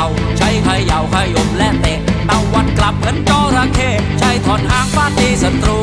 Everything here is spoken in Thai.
เาใช้เขย่าขยมและเตะตะวัดกลับเหมือนจระเข้ใช้ถอนหางฟาดตีศัตรู